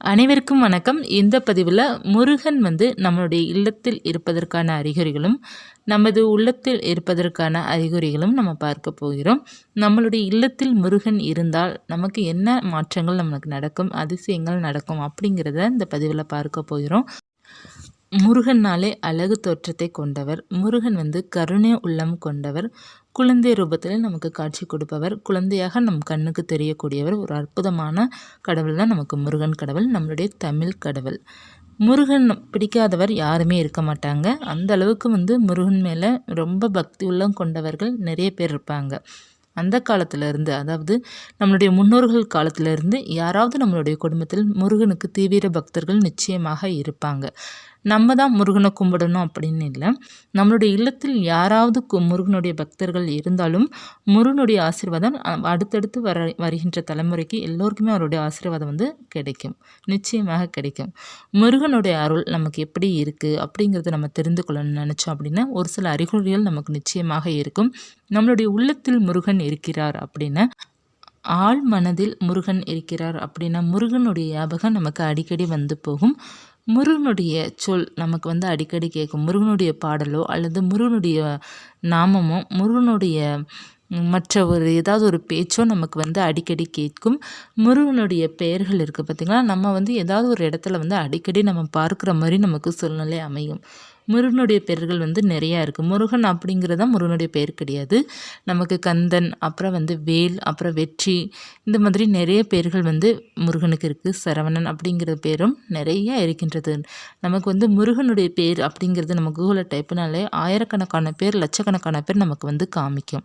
அனைவருக்கும் வணக்கம். இந்த பதிவில் முருகன் வந்து நம்மளுடைய இல்லத்தில் இருப்பதற்கான அறிகுறிகளும் நமது உள்ளத்தில் இருப்பதற்கான அறிகுறிகளும் நம்ம பார்க்க போகிறோம். நம்மளுடைய இல்லத்தில் முருகன் இருந்தால் நமக்கு என்ன மாற்றங்கள் நமக்கு நடக்கும் அதிசயங்கள் நடக்கும் அப்படிங்கிறத இந்த பதிவில் பார்க்க போகிறோம். முருகன்னாலே அழகு தோற்றத்தை கொண்டவர். முருகன் வந்து கருணை உள்ளம் கொண்டவர். குழந்தை ரூபத்தில் நமக்கு காட்சி கொடுப்பவர். குழந்தையாக நம் கண்ணுக்கு தெரியக்கூடியவர். ஒரு அற்புதமான கடவுள் தான் நமக்கு முருகன் கடவுள் நம்மளுடைய தமிழ் கடவுள். முருகன் பிடிக்காதவர் யாருமே இருக்க மாட்டாங்க. அந்த அளவுக்கு வந்து முருகன் மேலே ரொம்ப பக்தி உள்ளம் கொண்டவர்கள் நிறைய பேர் இருப்பாங்க. அந்த காலத்திலேருந்து அதாவது நம்மளுடைய முன்னோர்கள் காலத்திலேருந்து யாராவது நம்மளுடைய குடும்பத்தில் முருகனுக்கு தீவிர பக்தர்கள் நிச்சயமாக இருப்பாங்க. நம்ம தான் முருகனை கும்பிடணும் அப்படின்னு இல்லை. நம்மளுடைய இல்லத்தில் யாராவது முருகனுடைய பக்தர்கள் இருந்தாலும் முருகனுடைய ஆசீர்வாதம் அடுத்தடுத்து வர வருகின்ற தலைமுறைக்கு எல்லோருக்குமே அவருடைய ஆசீர்வாதம் வந்து கிடைக்கும். நிச்சயமாக கிடைக்கும். முருகனுடைய அருள் நமக்கு எப்படி இருக்குது அப்படிங்கிறத நம்ம தெரிந்து கொள்ளணும்னு நினச்சோம் அப்படின்னா ஒரு சில அறிகுறிகள் நமக்கு நிச்சயமாக இருக்கும். நம்மளுடைய உள்ளத்தில் முருகன் இருக்கிறார் அப்படின்னு ஆள் மனதில் முருகன் இருக்கிறார் அப்படின்னா முருகனுடைய ஞாபகம் நமக்கு அடிக்கடி வந்து போகும். முருகனுடைய சொல் நமக்கு வந்து அடிக்கடி கேட்கும். முருகனுடைய பாடலோ அல்லது முருகனுடைய நாமமோ முருகனுடைய மற்ற ஒரு ஏதாவது ஒரு பேச்சோ நமக்கு வந்து அடிக்கடி கேட்கும். முருகனுடைய பெயர்கள் இருக்குது பார்த்திங்களா நம்ம வந்து ஏதாவது ஒரு இடத்துல வந்து அடிக்கடி நம்ம பார்க்குற மாதிரி நமக்கு சூழ்நிலை அமையும். முருகனுடைய பெயர்கள் வந்து நிறையா இருக்குது முருகன் அப்படிங்கிறது தான் முருகனுடைய பெயர் கிடையாது. நமக்கு கந்தன் அப்புறம் வந்து வேல் அப்புறம் வெற்றி இந்த மாதிரி நிறைய பெயர்கள் வந்து முருகனுக்கு இருக்குது சரவணன் அப்படிங்கிற பேரும் நிறையா இருக்கின்றது. நமக்கு வந்து முருகனுடைய பேர் அப்படிங்கிறது நம்ம கூகுளில் டைப்புனாலே ஆயிரக்கணக்கான பேர் லட்சக்கணக்கான பேர் நமக்கு வந்து காமிக்கும்.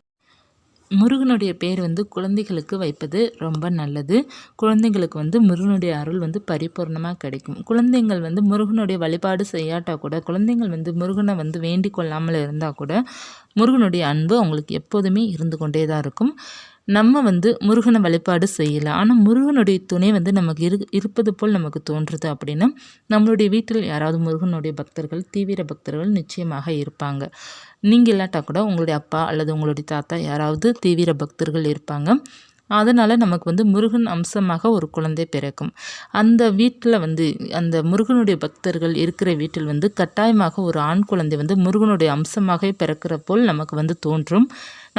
முருகனுடைய பேர் வந்து குழந்தைகளுக்கு வைப்பது ரொம்ப நல்லது. குழந்தைங்களுக்கு வந்து முருகனுடைய அருள் வந்து பரிபூர்ணமாக கிடைக்கும். குழந்தைங்கள் வந்து முருகனுடைய வழிபாடு செய்யாட்டா கூட குழந்தைங்கள் வந்து முருகனை வந்து வேண்டிக் கொள்ளாமல் இருந்தால் கூட முருகனுடைய அன்பு அவங்களுக்கு எப்போதுமே இருந்து கொண்டே தான் இருக்கும். நம்ம வந்து முருகனை வழிபாடு செய்யலை. ஆனால் முருகனுடைய துணை வந்து நமக்கு இரு இருப்பது போல் நமக்கு தோன்றுது அப்படின்னா நம்மளுடைய வீட்டில் யாராவது முருகனுடைய பக்தர்கள் தீவிர பக்தர்கள் நிச்சயமாக இருப்பாங்க. நீங்கள் இல்லாட்டா கூட உங்களுடைய அப்பா அல்லது உங்களுடைய தாத்தா யாராவது தீவிர பக்தர்கள் இருப்பாங்க. அதனால் நமக்கு வந்து முருகன் அம்சமாக ஒரு குழந்தை பிறக்கும். அந்த வீட்டில் வந்து அந்த முருகனுடைய பக்தர்கள் இருக்கிற வீட்டில் வந்து கட்டாயமாக ஒரு ஆண் குழந்தை வந்து முருகனுடைய அம்சமாகவே பிறக்கிற போல் நமக்கு வந்து தோன்றும்.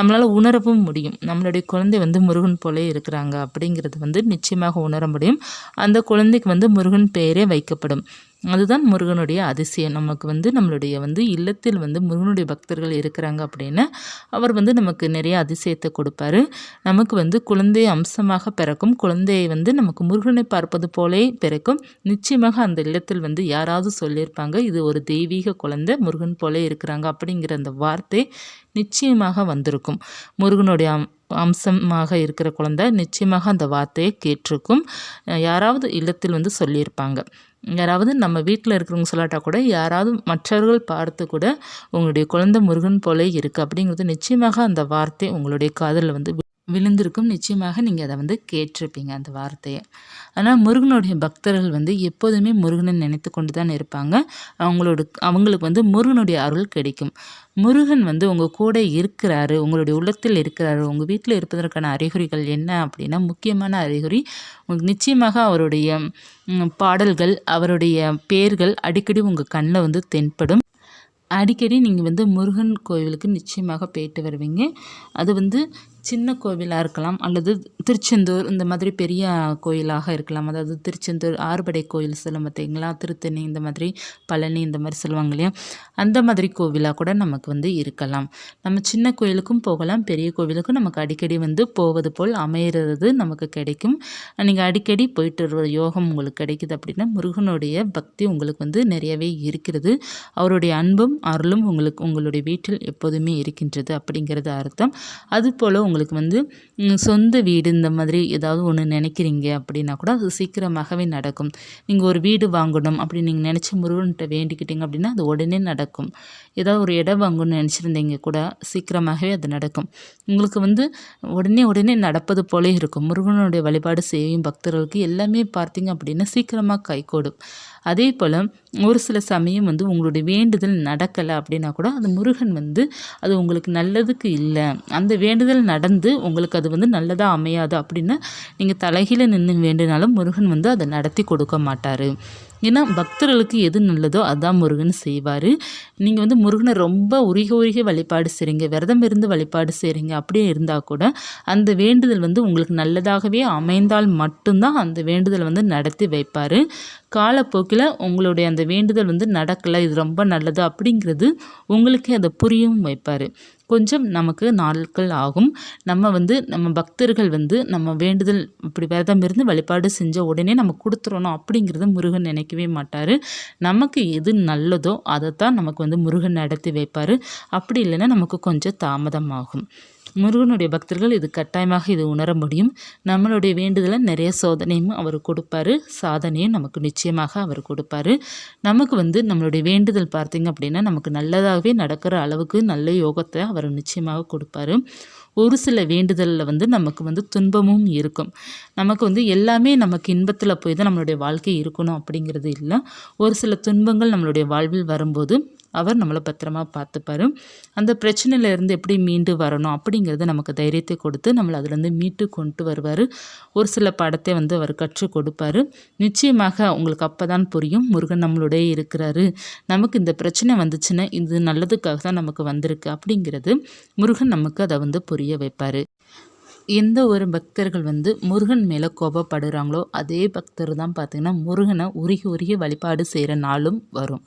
நம்மளால் உணரவும் முடியும். நம்மளுடைய குழந்தை வந்து முருகன் போலே இருக்கிறாங்க அப்படிங்கிறது வந்து நிச்சயமாக உணர முடியும். அந்த குழந்தைக்கு வந்து முருகன் பெயரே வைக்கப்படும். அதுதான் முருகனுடைய அதிசயம். நமக்கு வந்து நம்மளுடைய வந்து இல்லத்தில் வந்து முருகனுடைய பக்தர்கள் இருக்கிறாங்க அப்படின்னு அவர் வந்து நமக்கு நிறைய அதிசயத்தை கொடுப்பாரு. நமக்கு வந்து குழந்தை அம்சமாக பிறக்கும். குழந்தையை வந்து நமக்கு முருகனை பார்ப்பது போலே பிறக்கும். நிச்சயமாக அந்த இல்லத்தில் வந்து யாராவது சொல்லியிருப்பாங்க இது ஒரு தெய்வீக குழந்தை முருகன் போலே இருக்கிறாங்க அப்படிங்கிற அந்த வார்த்தை நிச்சயமாக வந்திருக்கும். முருகனுடைய அம்சமாக இருக்கிற குழந்தை நிச்சயமாக அந்த வார்த்தையை கேட்டிருக்கும். யாராவது இல்லத்தில் வந்து சொல்லியிருப்பாங்க. யாராவது நம்ம வீட்டில் இருக்கிறவங்க சொல்லாட்டா கூட யாராவது மற்றவர்கள் பார்த்து கூட உங்களுடைய குழந்தை முருகன் போலே இருக்குது அப்படிங்கிறது நிச்சயமாக அந்த வார்த்தை உங்களுடைய காதலில் வந்து விழுந்திருக்கும். நிச்சயமாக நீங்கள் அதை வந்து கேட்டிருப்பீங்க அந்த வார்த்தையை. ஆனால் முருகனுடைய பக்தர்கள் வந்து எப்போதுமே முருகனை நினைத்து கொண்டு தான் இருப்பாங்க. அவங்களோட அவங்களுக்கு வந்து முருகனுடைய அருள் கிடைக்கும். முருகன் வந்து உங்கள் கூட இருக்கிறாரு உங்களுடைய உள்ளத்தில் இருக்கிறாரு உங்கள் வீட்டில் இருப்பதற்கான அறிகுறிகள் என்ன அப்படின்னா முக்கியமான அறிகுறி உங்களுக்கு நிச்சயமாக அவருடைய பாடல்கள் அவருடைய பேர்கள் அடிக்கடி உங்கள் கண்ணில் வந்து தென்படும். அடிக்கடி நீங்கள் வந்து முருகன் கோவிலுக்கு நிச்சயமாக போயிட்டு வருவீங்க. அது வந்து சின்ன கோவிலாக இருக்கலாம் அல்லது திருச்செந்தூர் இந்த மாதிரி பெரிய கோயிலாக இருக்கலாம். அதாவது திருச்செந்தூர் ஆறுபடை கோயில் சொல்லும் பார்த்தீங்களா? திருத்தணி இந்த மாதிரி பழனி இந்த மாதிரி சொல்லுவாங்க இல்லையா? அந்த மாதிரி கோவிலாக கூட நமக்கு வந்து இருக்கலாம். நம்ம சின்ன கோயிலுக்கும் போகலாம் பெரிய கோவிலுக்கும் நமக்கு அடிக்கடி வந்து போவது போல் அமையிறது நமக்கு கிடைக்கும். நீங்கள் அடிக்கடி போயிட்டு வர யோகம் உங்களுக்கு கிடைக்குது அப்படின்னா முருகனுடைய பக்தி உங்களுக்கு வந்து நிறையவே இருக்கிறது. அவருடைய அன்பும் அருளும் உங்களுக்கு உங்களுடைய வீட்டில் எப்போதுமே இருக்கின்றது அப்படிங்கிறது அர்த்தம். அதுபோல் உங்களுக்கு உங்களுக்கு வந்து சொந்த வீடு இந்த மாதிரி ஏதாவது ஒன்று நினைக்கிறீங்க அப்படின்னா கூட அது சீக்கிரமாகவே நடக்கும். நீங்கள் ஒரு வீடு வாங்கணும் அப்படி நீங்கள் நினச்சி முருகன்கிட்ட வேண்டிக்கிட்டீங்க அப்படின்னா அது உடனே நடக்கும். ஏதாவது ஒரு இடம் வாங்கணும்னு நினச்சிருந்தீங்க கூட சீக்கிரமாகவே அது நடக்கும். உங்களுக்கு வந்து உடனே உடனே நடப்பது போலே இருக்கும். முருகனுடைய வழிபாடு செய்யும் பக்தர்களுக்கு எல்லாமே பார்த்தீங்க அப்படின்னா சீக்கிரமாக கைகூடும். அதே போல் ஒரு சில சமயம் வந்து உங்களுடைய வேண்டுதல் நடக்கலை அப்படின்னா கூட அந்த முருகன் வந்து அது உங்களுக்கு நல்லதுக்கு இல்லை. அந்த வேண்டுதல் நடந்து உங்களுக்கு அது வந்து நல்லதாக அமையாது அப்படின்னு நீங்கள் தலைகீழ நின்று வேண்டினாலும் முருகன் வந்து அதை நடத்தி கொடுக்க மாட்டார். ஏன்னா பக்தர்களுக்கு எது நல்லதோ அதான் முருகன் செய்வார். நீங்கள் வந்து முருகனை ரொம்ப உருகி உருகி வழிபாடு செய்கிறீங்க விரதம் இருந்து வழிபாடு செய்கிறீங்க அப்படியே இருந்தால் கூட அந்த வேண்டுதல் வந்து உங்களுக்கு நல்லதாகவே அமைந்தால் மட்டும்தான் அந்த வேண்டுதல் வந்து நடத்தி வைப்பார். காலப்போக்கில் உங்களுடைய அந்த வேண்டுதல் வந்து நடக்கலை இது ரொம்ப நல்லது அப்படிங்கிறது உங்களுக்கே அதை புரியவும் வைப்பார். கொஞ்சம் நமக்கு நாட்கள் ஆகும். நம்ம வந்து நம்ம பக்தர்கள் வந்து நம்ம வேண்டுதல் இப்படி விரதம் இருந்து வழிபாடு செஞ்ச உடனே நம்ம கொடுத்துடணும் அப்படிங்கிறத முருகன் நினைக்கவே மாட்டார். நமக்கு எது நல்லதோ அதை தான் நமக்கு வந்து முருகன் நடத்தி வைப்பார். அப்படி இல்லைன்னா நமக்கு கொஞ்சம் தாமதமாகும். முருகனுடைய பக்தர்கள் இது கட்டாயமாக இது உணர முடியும். நம்மளுடைய வேண்டுதலை நிறைய சோதனையும் அவர் கொடுப்பாரு. சாதனையும் நமக்கு நிச்சயமாக அவர் கொடுப்பாரு. நமக்கு வந்து நம்மளுடைய வேண்டுதல் பார்த்திங்க அப்படின்னா நமக்கு நல்லதாகவே நடக்கிற அளவுக்கு நல்ல யோகத்தை அவர் நிச்சயமாக கொடுப்பாரு. ஒரு சில வேண்டுதலில் வந்து நமக்கு வந்து துன்பமும் இருக்கும். நமக்கு வந்து எல்லாமே நமக்கு இன்பத்தில் போய் தான் நம்மளுடைய வாழ்க்கை இருக்கணும் அப்படிங்கிறது இல்லை. ஒரு சில துன்பங்கள் நம்மளுடைய வாழ்வில் வரும்போது அவர் நம்மளை பத்திரமா பார்த்துப்பார். அந்த பிரச்சனையிலேருந்து எப்படி மீண்டு வரணும் அப்படிங்கிறது நமக்கு தைரியத்தை கொடுத்து நம்மளை அதுலேருந்து மீட்டு கொண்டு வருவார். ஒரு சில படத்தை வந்து அவர் கற்றுக் கொடுப்பாரு. நிச்சயமாக உங்களுக்கு அப்போ தான் புரியும். முருகன் நம்மளுடைய இருக்கிறாரு. நமக்கு இந்த பிரச்சனை வந்துச்சுன்னா இது நல்லதுக்காக தான் நமக்கு வந்திருக்கு அப்படிங்கிறது முருகன் நமக்கு அதை வந்து புரிய வைப்பார். எந்த ஒரு பக்தர்கள் வந்து முருகன் மேலே கோபப்படுறாங்களோ அதே பக்தர் தான் பார்த்திங்கன்னா முருகனை உருகி உருகி வழிபாடு செய்கிற நாளும் வரும்.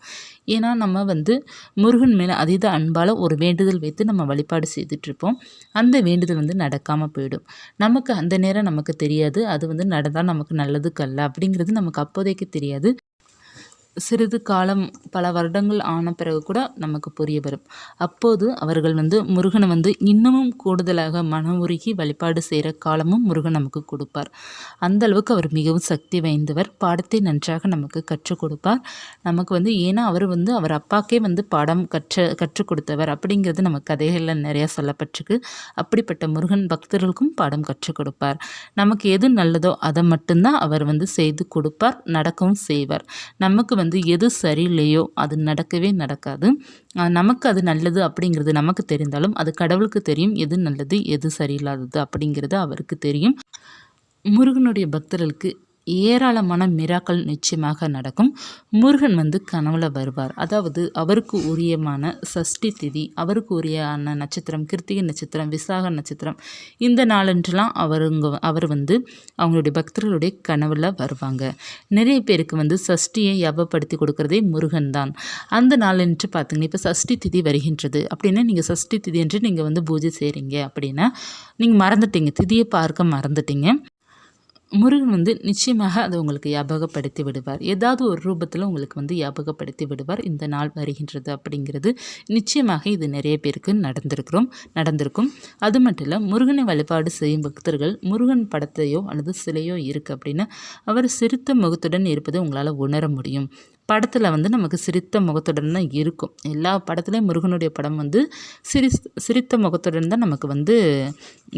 ஏன்னா நம்ம வந்து முருகன் மேலே அதீத அன்பால் ஒரு வேண்டுதல் வைத்து நம்ம வழிபாடு செய்துட்ருப்போம். அந்த வேண்டுதல் வந்து நடக்காமல் போயிடும். நமக்கு அந்த நேரம் நமக்கு தெரியாது. அது வந்து நடந்தால் நமக்கு நல்லதுக்கல்ல அப்படிங்கிறது நமக்கு அப்போதைக்கு தெரியாது. சிறிது காலம் பல வருடங்கள் ஆன பிறகு கூட நமக்கு புரிய வரும். அப்போது அவர்கள் வந்து முருகனை வந்து இன்னமும் கூடுதலாக மன உருகி வழிபாடு செய்கிற காலமும் முருகன் நமக்கு கொடுப்பார். அந்த அளவுக்கு அவர் மிகவும் சக்தி வாய்ந்தவர். பாடத்தை நன்றாக நமக்கு கற்றுக் கொடுப்பார். நமக்கு வந்து ஏன்னா அவர் வந்து அவர் அப்பாக்கே வந்து பாடம் கற்ற கற்றுக் கொடுத்தவர் அப்படிங்கிறது நம்ம கதைகளில் நிறையா சொல்லப்பட்டிருக்கு. அப்படிப்பட்ட முருகன் பக்தர்களுக்கும் பாடம் கற்றுக் கொடுப்பார். நமக்கு எது நல்லதோ அதை மட்டும்தான் அவர் வந்து செய்து கொடுப்பார் நடக்கவும் செய்வார். நமக்கு வந்து வந்து எது சரியில்லையோ அது நடக்கவே நடக்காது. நமக்கு அது நல்லது அப்படிங்கிறது நமக்கு தெரிந்தாலும் அது கடவுளுக்கு தெரியும் எது நல்லது எது சரியில்லாதது அப்படிங்கிறது அவருக்கு தெரியும். முருகனுடைய பக்தர்களுக்கு ஏராளமான மிராக்கள் நிச்சயமாக நடக்கும். முருகன் வந்து கனவுல வருவார். அதாவது அவருக்கு உரியமான சஷ்டி திதி அவருக்கு உரியான நட்சத்திரம் கிருத்திகை நட்சத்திரம் விசாக நட்சத்திரம் இந்த நாளன்றுலாம் அவருங்க அவர் வந்து அவங்களுடைய பக்தர்களுடைய கனவுல வருவாங்க. நிறைய பேருக்கு வந்து சஷ்டியை ஞாபகப்படுத்தி கொடுக்குறதே முருகன் தான். அந்த நாளன்று பார்த்தீங்கன்னா இப்போ சஷ்டி திதி வருகின்றது. அப்படின்னா நீங்கள் சஷ்டி திதி என்று நீங்கள் வந்து பூஜை செய்கிறீங்க அப்படின்னா நீங்கள் மறந்துட்டீங்க. திதியை பார்க்க மறந்துட்டீங்க. முருகன் வந்து நிச்சயமாக அதை உங்களுக்கு ஞாபகப்படுத்தி விடுவார். ஏதாவது ஒரு ரூபத்தில் உங்களுக்கு வந்து ஞாபகப்படுத்தி விடுவார். இந்த நாள் வருகின்றது அப்படிங்கிறது நிச்சயமாக இது நிறைய பேருக்கு நடந்திருக்கிறோம் நடந்திருக்கும். அது மட்டும் இல்லை முருகனை வழிபாடு செய்யும் பக்தர்கள் முருகன் படத்தையோ அல்லது சிலையோ இருக்குது அப்படின்னா அவர் சிறுத்த முகத்துடன் இருப்பதை உங்களால் உணர முடியும். படத்தில் வந்து நமக்கு சிரித்த முகத்துடன் தான் இருக்கும். எல்லா படத்துலேயும் முருகனுடைய படம் வந்து சிரி சிரித்த முகத்துடன் தான் நமக்கு வந்து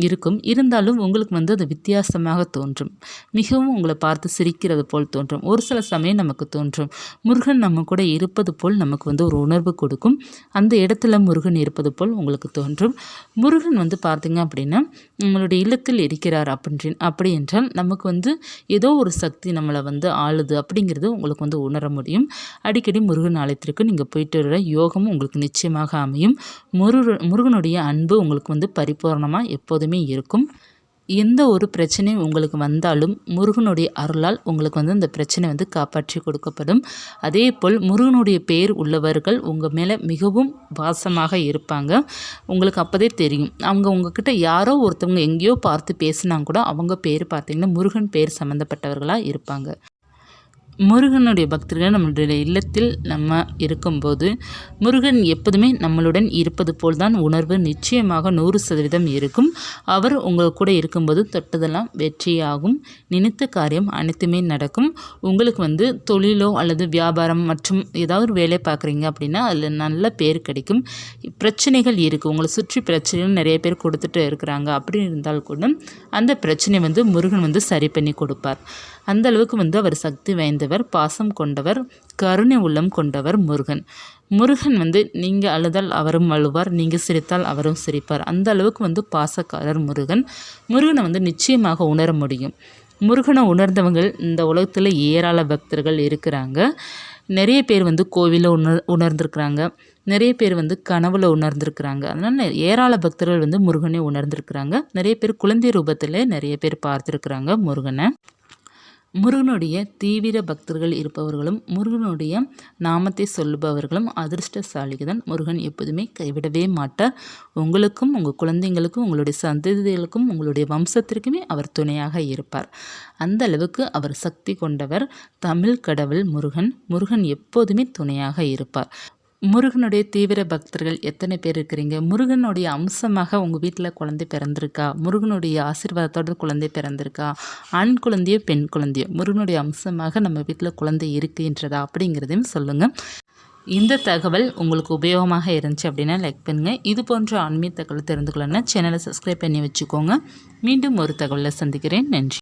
இருக்கும். இருந்தாலும் உங்களுக்கு வந்து அது வித்தியாசமாக தோன்றும். மிகவும் உங்களை பார்த்து சிரிக்கிறது போல் தோன்றும். ஒரு சில சமயம் நமக்கு தோன்றும். முருகன் நம்ம கூட இருப்பது போல் நமக்கு வந்து ஒரு உணர்வு கொடுக்கும். அந்த இடத்துல முருகன் இருப்பது போல் உங்களுக்கு தோன்றும். முருகன் வந்து பார்த்திங்க அப்படின்னா உங்களுடைய இல்லத்தில் இருக்கிறார் அப்படின்ற அப்படி என்றால் நமக்கு வந்து ஏதோ ஒரு சக்தி நம்மளை வந்து ஆளுது அப்படிங்கிறது உங்களுக்கு வந்து உணர முடியும். அமையும். அடிக்கடி முருகன் ஆலயத்திற்கு நீங்கள் போயிட்டு வர யோகமும் உங்களுக்கு நிச்சயமாக அமையும். முருக முருகனுடைய அன்பு உங்களுக்கு வந்து பரிபூர்ணமாக எப்போதுமே இருக்கும். எந்த ஒரு பிரச்சனையும் உங்களுக்கு வந்தாலும் முருகனுடைய அருளால் உங்களுக்கு வந்து அந்த பிரச்சனை வந்து காப்பாற்றி கொடுக்கப்படும். அதே போல் முருகனுடைய பெயர் உள்ளவர்கள் உங்கள் மேலே மிகவும் வாசமாக இருப்பாங்க. உங்களுக்கு அப்போதே தெரியும். அவங்க உங்ககிட்ட யாரோ ஒருத்தவங்க எங்கேயோ பார்த்து பேசினா கூட அவங்க பேர் பார்த்திங்கன்னா முருகன் பேர் சம்மந்தப்பட்டவர்களாக இருப்பாங்க. முருகனுடைய பக்தர்கள் நம்மளுடைய இல்லத்தில் நம்ம இருக்கும்போது முருகன் எப்போதுமே நம்மளுடன் இருப்பது போல் தான் உணர்வு நிச்சயமாக நூறு சதவீதம் இருக்கும். அவர் உங்கள் கூட இருக்கும்போது தொட்டதெல்லாம் வெற்றியாகும். நினைத்த காரியம் அனைத்துமே நடக்கும். உங்களுக்கு வந்து தொழிலோ அல்லது வியாபாரம் மற்றும் ஏதாவது ஒரு வேலை பார்க்குறீங்க அப்படின்னா அதில் நல்ல பேர் கிடைக்கும். பிரச்சனைகள் இருக்குது உங்களை சுற்றி பிரச்சனைகள் நிறைய பேர் கொடுத்துட்டு இருக்கிறாங்க. அப்படி இருந்தால் கூட அந்த பிரச்சனை வந்து முருகன் வந்து சரி பண்ணி கொடுப்பார். அந்த அளவுக்கு வந்து அவர் சக்தி வாய்ந்தவர் பாசம் கொண்டவர் கருணை உள்ளம் கொண்டவர் முருகன். முருகன் வந்து நீங்கள் அழுதால் அவரும் அழுவார் நீங்கள் சிரித்தால் அவரும் சிரிப்பார். அந்த அளவுக்கு வந்து பாசக்காரர் முருகன். முருகனை வந்து நிச்சயமாக உணர முடியும். முருகனை உணர்ந்தவங்கள் இந்த உலகத்தில் ஏராள பக்தர்கள் இருக்கிறாங்க. நிறைய பேர் வந்து கோவிலில் உணர் உணர்ந்திருக்கிறாங்க. நிறைய பேர் வந்து கனவுல உணர்ந்திருக்கிறாங்க. அதனால் ஏராள பக்தர்கள் வந்து முருகனை உணர்ந்திருக்கிறாங்க. நிறைய பேர் குழந்தை ரூபத்தில் நிறைய பேர் பார்த்துருக்குறாங்க முருகனை. முருகனுடைய தீவிர பக்தர்கள் இருப்பவர்களும் முருகனுடைய நாமத்தை சொல்லுபவர்களும் அதிர்ஷ்டசாலிகள் தான் முருகன் எப்போதுமே கைவிடவே மாட்டார். உங்களுக்கும் உங்கள் குழந்தைங்களுக்கும் உங்களுடைய சந்ததிகளுக்கும் உங்களுடைய வம்சத்திற்குமே அவர் துணையாக இருப்பார். அந்த அளவுக்கு அவர் சக்தி கொண்டவர் தமிழ் கடவுள் முருகன். முருகன் எப்போதுமே துணையாக இருப்பார். முருகனுடைய தீவிர பக்தர்கள் எத்தனை பேர் இருக்கிறீங்க? முருகனுடைய அம்சமாக உங்கள் வீட்டில் குழந்தை பிறந்திருக்கா? முருகனுடைய ஆசீர்வாதத்தோட குழந்தை பிறந்திருக்கா? ஆண் குழந்தையோ பெண் குழந்தையோ? முருகனுடைய அம்சமாக நம்ம வீட்டில் குழந்தை இருக்குன்றதா? அப்படிங்கிறதையும் சொல்லுங்கள் இந்த தகவல் உங்களுக்கு உபயோகமாக இருந்துச்சு அப்படின்னா லைக் பண்ணுங்கள் இது போன்ற ஆன்மீக தகவல் தெரிந்து கொள்ளணும்னா சேனலை சப்ஸ்கிரைப் பண்ணி வச்சுக்கோங்க. மீண்டும் ஒரு தகவலை சந்திக்கிறேன். நன்றி.